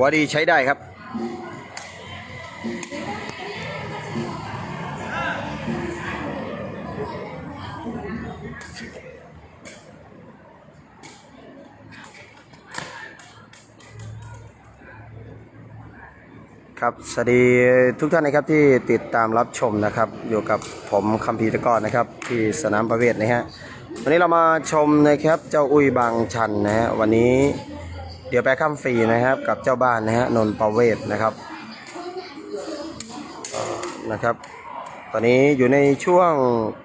วอดีใช้ได้ครับ ครับสวัสดีทุกท่านนะครับที่ติดตามรับชมนะครับ อยู่กับผมคัมพีตะก้อนนะครับ ที่สนามประเวศนะฮะวันนี้เรามาชมนะครับเจ้าอุ้ยบางชันนะฮะวันนี้เดี๋ยวไปข้ามฟรีนะครับ กับเจ้าบ้านนะฮะนนท์ประเวศนะครับนะครับ ตอนนี้อยู่ในช่วง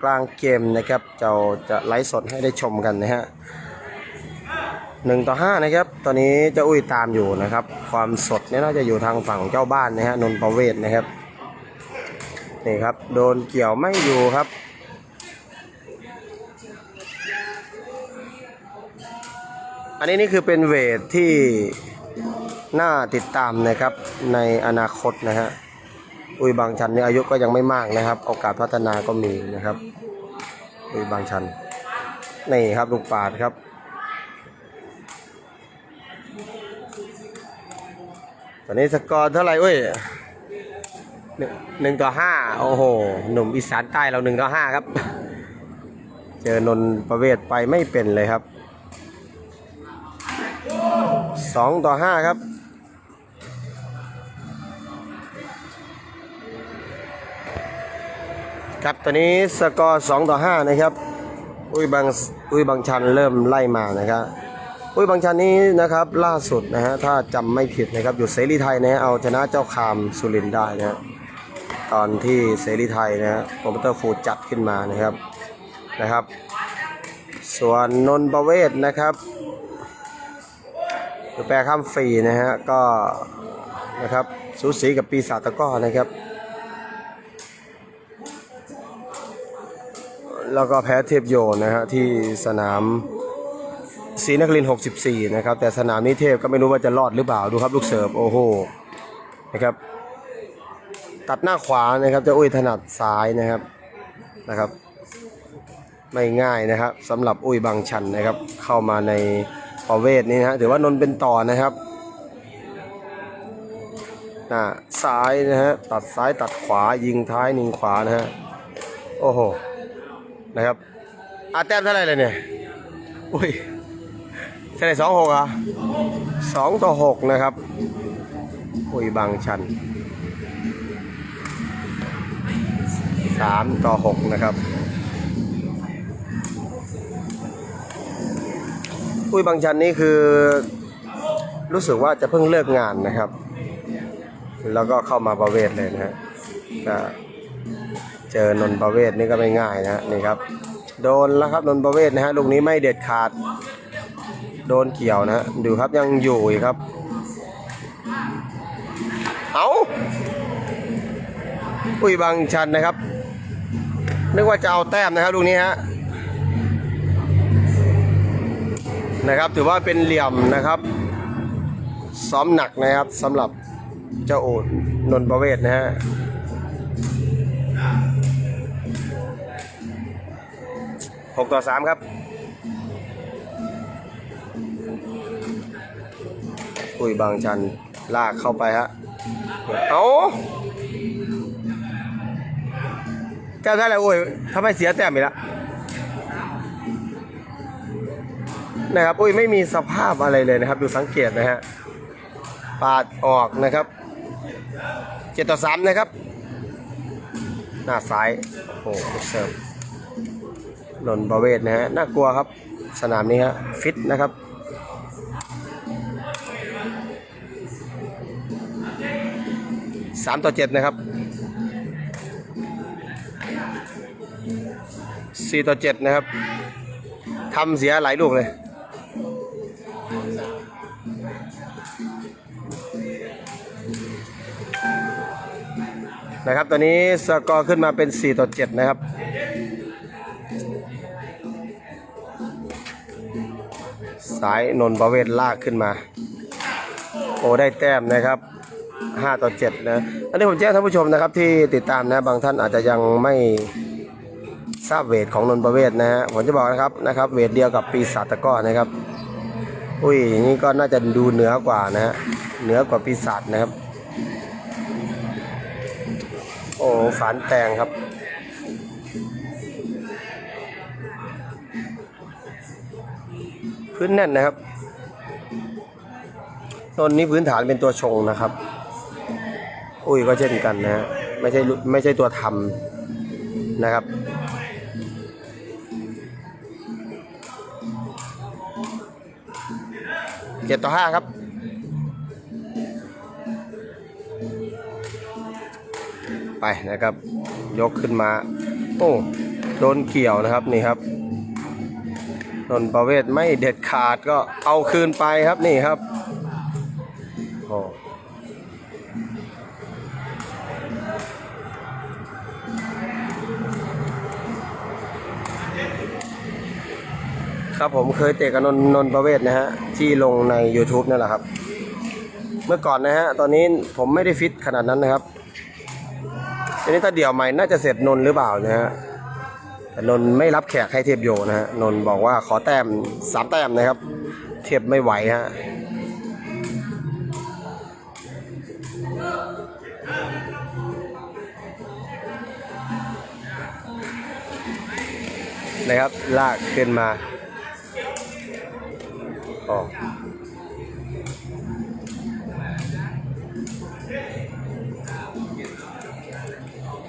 กลางเกมนะครับเราจะไลฟ์สดให้ได้ชมกันนะฮะ หนึ่งต่อห้านะครับ ตอนนี้เจ้าอุ้ยตามอยู่นะครับ ความสดเนี่ยน่าจะอยู่ทางฝั่งเจ้าบ้านนะฮะนนประเวศนะครับนี่ครับ โดนเกี่ยวไม่อยู่ครับอันนี้นี่คือเป็นเวทที่น่าติดตามนะครับในอนาคตนะฮะ อุ้ยบางชันเนี่ยอายุก็ยังไม่มากนะครับ โอกาสพัฒนาก็มีนะครับ อุ้ยบางชัน นี่ครับลูกปาดครับ ตอนนี้สกอร์เท่าไหร่เว้ยหนึ่งต่อห้าโอ้โห หนุ่มอีสานใต้เราหนึ่งต่อห้าครับ เจอนนท์ประเวศไปไม่เป็นเลยครับสองต่อห้าครับครับตอนนี้สกอร์สองต่อห้านะครับ อุ้ยบางอุ้ยบางชันเริ่มไล่มานะครับ อุ้ยบางชันนี้นะครับล่าสุดนะฮะถ้าจำไม่ผิดนะครับอยู่เสรีไทยนะฮะเอาชนะเจ้าคามสุรินได้นะฮะตอนที่เสรีไทยนะฮะโปรโมเตอร์ฟูจัดขึ้นมานะครับนะครับ ส่วนนนท์ประเวศนะครับแปลข้ามฟรีนะฮะก็นะครับสูสีกับปีศาจตะก้อนะครับ แล้วก็แพ้เทพโยนนะฮะที่สนาม ศรีนครินทร์64 นะครับ แต่สนามนี้เทพก็ไม่รู้ว่าจะรอดหรือเปล่าดูครับลูกเสิร์ฟโอ้โหนะครับ ตัดหน้าขวานะครับเจะอุ้ยถนัดซ้ายนะครับนะครับ ไม่ง่ายนะครับสำหรับอุ้ยบางชันนะครับ เข้ามาในประเวทนี้นะฮะถือว่านนท์เป็นต่อนะครับหน้าซ้ายนะฮะตัดซ้ายตัดขวายิงท้ายยิงขวานะฮะโอ้โหนะครับอาแต้มเท่าไหร่เลยเนี่ยอุ้ย เท่าไหร่สองหกอะสองต่อหกนะครับอุ้ยบางชันสามต่อหกนะครับอุ้ยบางชันนี่คือรู้สึกว่าจะเพิ่งเลิกงานนะครับ แล้วก็เข้ามาประเวทเลยนะฮะเจอนนประเวทนี่ก็ไม่ง่ายนะนี่ครับ โดนแล้วครับนนประเวทนะฮะลูกนี้ไม่เด็ดขาด โดนเกี่ยวนะดูครับยังอยู่อีกครับ เอาอุ้ยบางชันนะครับ นึกว่าจะเอาแต้มนะครับลูกนี้ฮะนะครับ ถือว่าเป็นเหลี่ยมนะครับ ซ้อมหนักนะครับสำหรับเจ้าโอดนนประเวศนะฮะหกต่อสามครับ อุ้ยบางชัน ลากเข้าไปฮะ เอาแต้ได้แล้วอุ้ยทำไมเสียแต้มอีกแล้วนะครับอุ้ยไม่มีสภาพอะไรเลยนะครับ ดูสังเกตนะฮะ ปาดออกนะครับเจ็ดต่อสามนะครับ หน้าซ้าย โอ้โหเสิร์ฟนนท์ประเวศนะฮะ น่ากลัวครับ สนามนี้ฮะ ฟิตนะครับ สามต่อเจ็ดนะครับสี่ต่อเจ็ดนะครับทำเสียหลายลูกเลยนะครับ ตอนนี้สกอร์ขึ้นมาเป็น 4 ต่อ 7 นะครับ สายนนท์ประเวศลากขึ้นมา โอ้ได้แต้มนะครับ ห้าต่อเจ็ดนะ อันนี้ผมแจ้งท่านผู้ชมนะครับที่ติดตามนะ บางท่านอาจจะยังไม่ทราบเวทของนนท์ประเวศนะฮะ ผมจะบอกนะครับนะครับ เวทเดียวกับปีศาจตะก้อนะครับ อุ้ยอย่างนี้ก็น่าจะดูเหนือกว่านะฮะ เหนือกว่าปีศาจนะครับ โอ้ฝานแตงครับพื้นแน่นนะครับต้นนี้พื้นฐานเป็นตัวชงนะครับ อุ้ยก็เช่นกันนะฮะไม่ใช่ไม่ใช่ตัวทำนะครับ เจ็ดต่อห้าครับไปนะครับ ยกขึ้นมา โอ้โดนเกี่ยวนะครับนี่ครับนนประเวศไม่เด็ดขาดก็เอาคืนไปครับนี่ครับโอ้ ครับผมเคยเตะกับนนนนประเวศนะฮะ ที่ลงใน YouTube นั่นแหละครับ เมื่อก่อนนะฮะ ตอนนี้ผมไม่ได้ฟิตขนาดนั้นนะครับทีนี้ถ้าเดี่ยวใหม่น่าจะเสร็จนนหรือเปล่านะฮะแต่นนไม่รับแขกให้เทียบโยนะฮะนนบอกว่าขอแต้มสามแต้มนะครับ เทียบไม่ไหวฮะนะครับลากขึ้นมา อ๋อ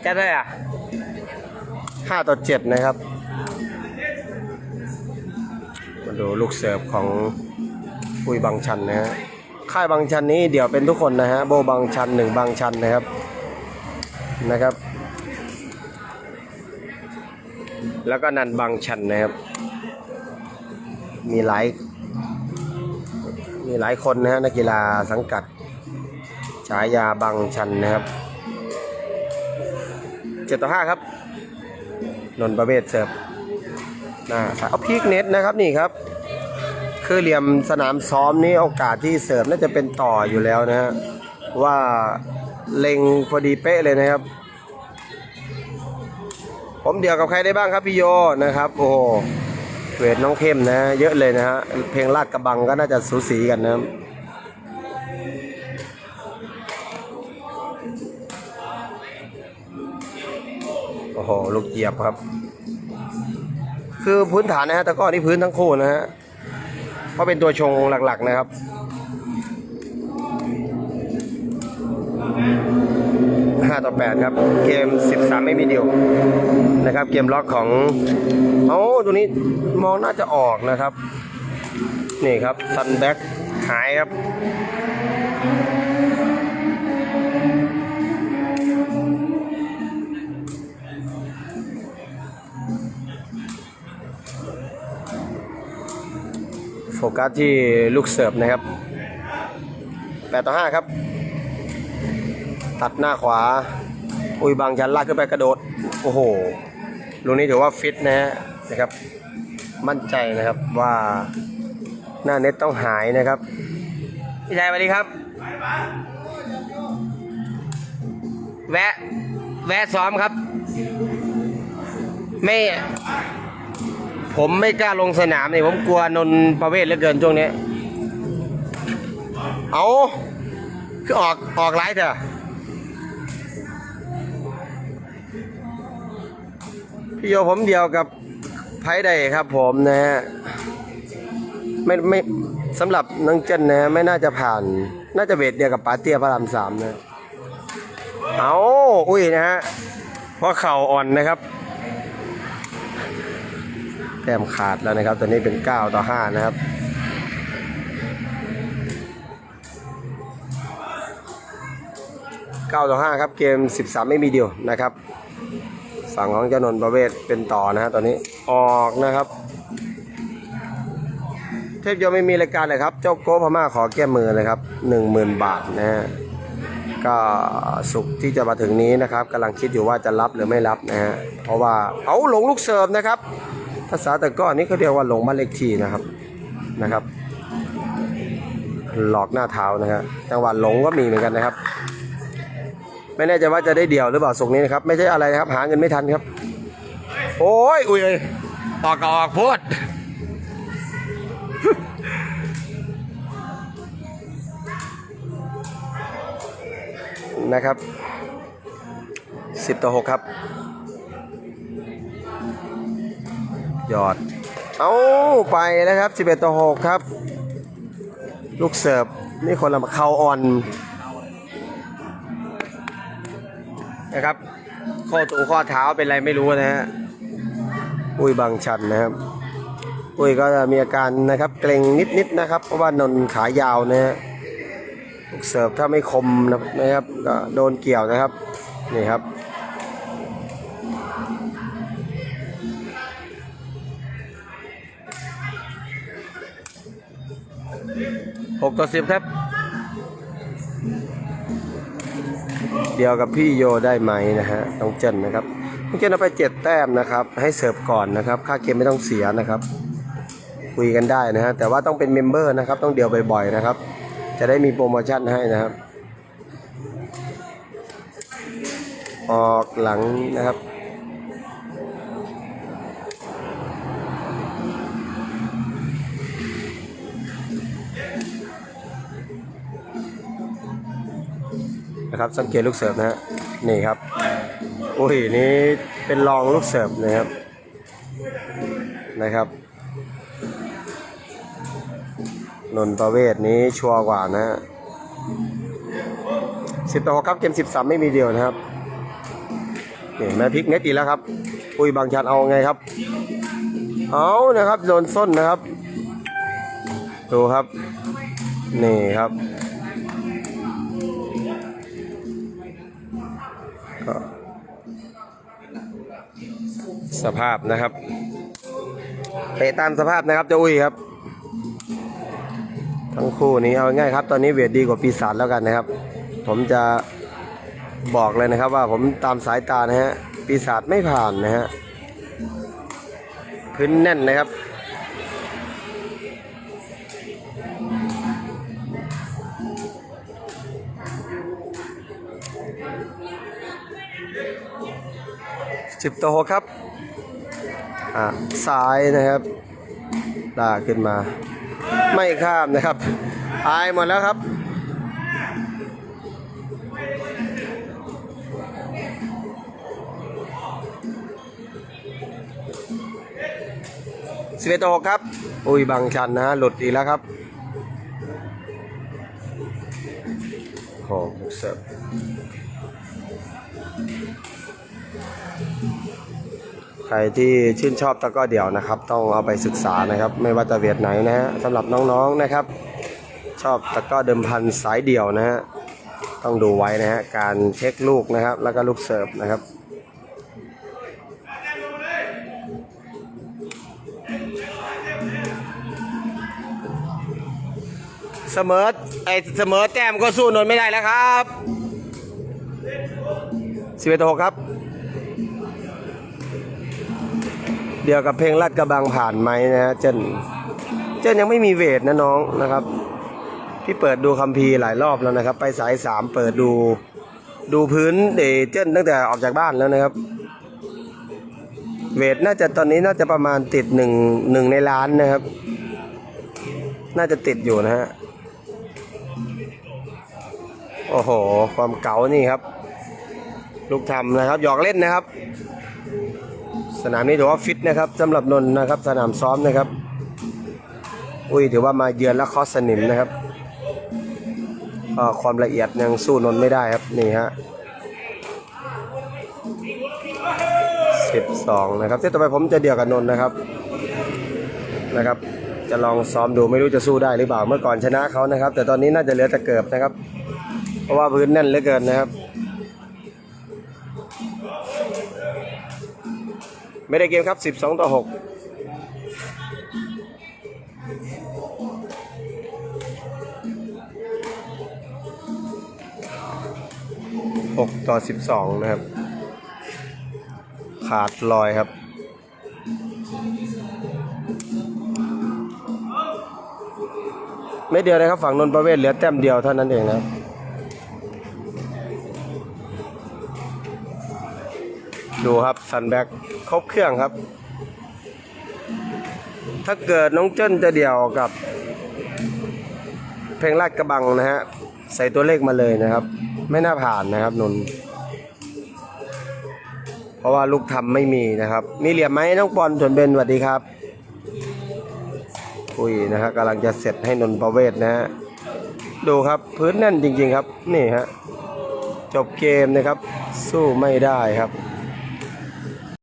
แก้ได้อะห้าต่อเจ็ดนะครับ มาดูลูกเสิร์ฟของปุยบางชันนะฮะ ค่ายบางชันนี้เดี๋ยวเป็นทุกคนนะฮะ โบบางชันหนึ่งบางชันนะครับ นะครับ แล้วก็นันบางชันนะครับ มีหลาย มีหลายคนนะฮะนักกีฬาสังกัด ฉายาบางชันนะครับเจ็ดต่อห้าครับ นนประเวศเสิร์ฟหน้าเอาพีกเน็ตนะครับนี่ครับ คือเหลี่ยมสนามซ้อมนี่โอกาสที่เสิร์ฟน่าจะเป็นต่ออยู่แล้วนะฮะว่าเล็งพอดีเป๊ะเลยนะครับ ผมเดียวกับใครได้บ้างครับพี่โยนะครับ โอ้ เวทน้องเข้มนะ เยอะเลยนะฮะ เพลงลาดกระบังก็น่าจะสูสีกันนะครับโอ้โห ลูกเหยียบครับ คือพื้นฐานนะฮะตะก้อนี่พื้นทั้งคู่นะฮะเพราะเป็นตัวชงหลักๆนะครับ ห้าต่อแปดครับ เกมสิบสามไม่มีเดียวนะครับ เกมล็อกของเอาตัวนี้มองน่าจะออกนะครับ นี่ครับซันแบ็กหายครับโฟกัสที่ลูกเสิร์ฟนะครับ 8 ต่อ 5 ครับ ตัดหน้าขวา อุ้ยบางชันลากขึ้นไปกระโดด โอ้โห ลูกนี้ถือว่าฟิตนะฮะนะครับ มั่นใจนะครับว่าหน้าเน็ตต้องหายนะครับ พี่ชายสวัสดีครับ แวะ แวะซ้อมครับ ไม่ ผมไม่กล้าลงสนามนี่ผมกลัวนนท์ประเวศเหลือเกินช่วงนี้ เอาคือออกออกไลฟ์เถอะ พี่โยผมเดียวกับไพ่ใดครับผมนะฮะไม่ไม่สำหรับน้องเจนนะไม่น่าจะผ่าน น่าจะเวทเดียวกับปาเตียพระรามสามนะเอาอุ้ยนะฮะเพราะเข่าอ่อนนะครับแต้มขาดแล้วนะครับตอนนี้เป็น 9 ต่อ 5 นะครับ 9 ต่อ 5 ครับ เกม 13 ไม่มีเดียวนะครับ ฝั่งของเจ้านนประเวศเป็นต่อนะฮะตอนนี้ออกนะครับ เทพยมไม่มีรายการเลยครับ เจ้าโก้พม่าขอแก้มือเลยครับ10,000บาทนะฮะก็สุกร์ที่จะมาถึงนี้นะครับกำลังคิดอยู่ว่าจะรับหรือไม่รับนะฮะเพราะว่าเอาหลงลูกเสิร์ฟนะครับ ภาษาตะก้อนนี่เขาเรียกว่าหลงบ้านเลขที่นะครับนะครับ หลอกหน้าเท้านะครับจังหวะหลงก็มีเหมือนกันนะครับ ไม่แน่ใจว่าจะได้เดี่ยวหรือเปล่าส่งนี้นะครับ ไม่ใช่อะไรนะครับ หาเงินไม่ทันครับ โอ้ยอุ้ยเอ้ยออกก็ออกพูดนะครับสิบต่อหกครับ ยอด เอาไปนะครับสิบเอ็ดต่อหกครับ ลูกเสิร์ฟนี่คนละเขาอ่อน นะครับ ข้อตูข้อเท้าเป็นไรไม่รู้นะฮะอุ้ยบางชันนะครับ อุ้ยก็จะมีอาการนะครับ เกร็งนิดๆนะครับ เพราะว่านนขายาวนะฮะลูกเสิร์ฟถ้าไม่คมนะครับก็โดนเกี่ยวนะครับนี่ครับหกต่อสิบครับ เดียวกับพี่โยได้ไหมนะฮะต้องเจนนะครับน้องเจนเอาไปเจ็ดแต้มนะครับ ให้เสิร์ฟก่อนนะครับ ค่าเกมไม่ต้องเสียนะครับ คุยกันได้นะฮะแต่ว่าต้องเป็นเมมเบอร์นะครับ ต้องเดียวบ่อยๆนะครับ จะได้มีโปรโมชั่นให้นะครับ ออกหลังนะครับ นะครับ สังเกตลูกเสิร์ฟนะฮะนี่ครับโอ้ยนี่เป็นรองลูกเสิร์ฟนะครับนะครับนนท์ประเวศนี้ชัวร์กว่านะฮะสิบต่อหกครับเกมสิบสามไม่มีเดียวนะครับนี่แม่พลิกเน็ตอีกแล้วครับ อุ้ยบางชันเอาไงครับ เอานะครับโดนส้นนะครับ ดูครับ นี่ครับ สภาพนะครับเตะตามสภาพนะครับเจ้าอุ้ยครับ ทั้งคู่นี้เอาง่ายครับ ตอนนี้เวทดีกว่าปีศาจแล้วกันนะครับ ผมจะบอกเลยนะครับว่าผมตามสายตานะฮะปีศาจไม่ผ่านนะฮะพื้นแน่นนะครับ สิบต่อหกครับอ่าซ้ายนะครับลากขึ้นมา ไม่ข้ามนะครับอายหมดแล้วครับสิบเอ็ดต่อหกครับ อุ้ยบางชันนะหลุดอีกแล้วครับโอ้โหเสิร์ฟ ใครที่ชื่นชอบตะก้อเดี่ยวนะครับ ต้องเอาไปศึกษานะครับ ไม่ว่าจะเวียดไหนนะฮะสำหรับน้องๆนะครับ ชอบตะก้อเดิมพันสายเดี่ยวนะฮะต้องดูไว้นะฮะการเช็คลูกนะครับ แล้วก็ลูกเสิร์ฟนะครับเสมอไอเสมอแต้มก็สู้นนท์ไม่ได้แล้วครับสิบเอ็ดต่อหกครับ เดียวกับเพลงลาดกระบังผ่านไหมนะฮะเจนเจนยังไม่มีเวทนะน้องนะครับพี่เปิดดูคัมภีร์หลายรอบแล้วนะครับ ไปสายสามเปิดดู ดูพื้นเดเจนตั้งแต่ออกจากบ้านแล้วนะครับ เวทน่าจะตอนนี้น่าจะประมาณติดหนึ่งหนึ่งในล้านนะครับ น่าจะติดอยู่นะฮะโอ้โห ความเก๋านี่ครับ ลูกทำนะครับ หยอกเล่นนะครับ สนามนี้ถือว่าฟิตนะครับสำหรับนนนะครับ สนามซ้อมนะครับ อุ้ยถือว่ามาเยือนแล้วคอสนิมนะครับก็ความละเอียดยังสู้นนไม่ได้ครับนี่ฮะสิบสองนะครับเซตต่อไปผมจะเดียวกับนนนะครับนะครับ จะลองซ้อมดูไม่รู้จะสู้ได้หรือเปล่าเมื่อก่อนชนะเขานะครับ แต่ตอนนี้น่าจะเหลือแต่เกิบนะครับ เพราะว่าพื้นแน่นเหลือเกินนะครับ ไม่ได้เกมครับ 12 ต่อ6 6ต่อ12นะครับ ขาดลอยครับ ไม่เดียวนะครับฝั่งนนท์ประเวศเหลือแต้มเดียวเท่านั้นเองนะครับ ดูครับซันแบ็กครบเครื่องครับ ถ้าเกิดน้องเจิ้นจะเดี่ยวกับ เพลงลาดกระบังนะฮะ ใส่ตัวเลขมาเลยนะครับ ไม่น่าผ่านนะครับนนเพราะว่าลูกทำไม่มีนะครับ มีเหลี่ยมไหมน้องปอนส่วนเบนสวัสดีครับอุ้ยนะฮะกำลังจะเสร็จให้นนประเวศนะฮะดูครับพื้นแน่นจริง ๆ ครับ นี่ฮะจบเกมนะครับ สู้ไม่ได้ครับ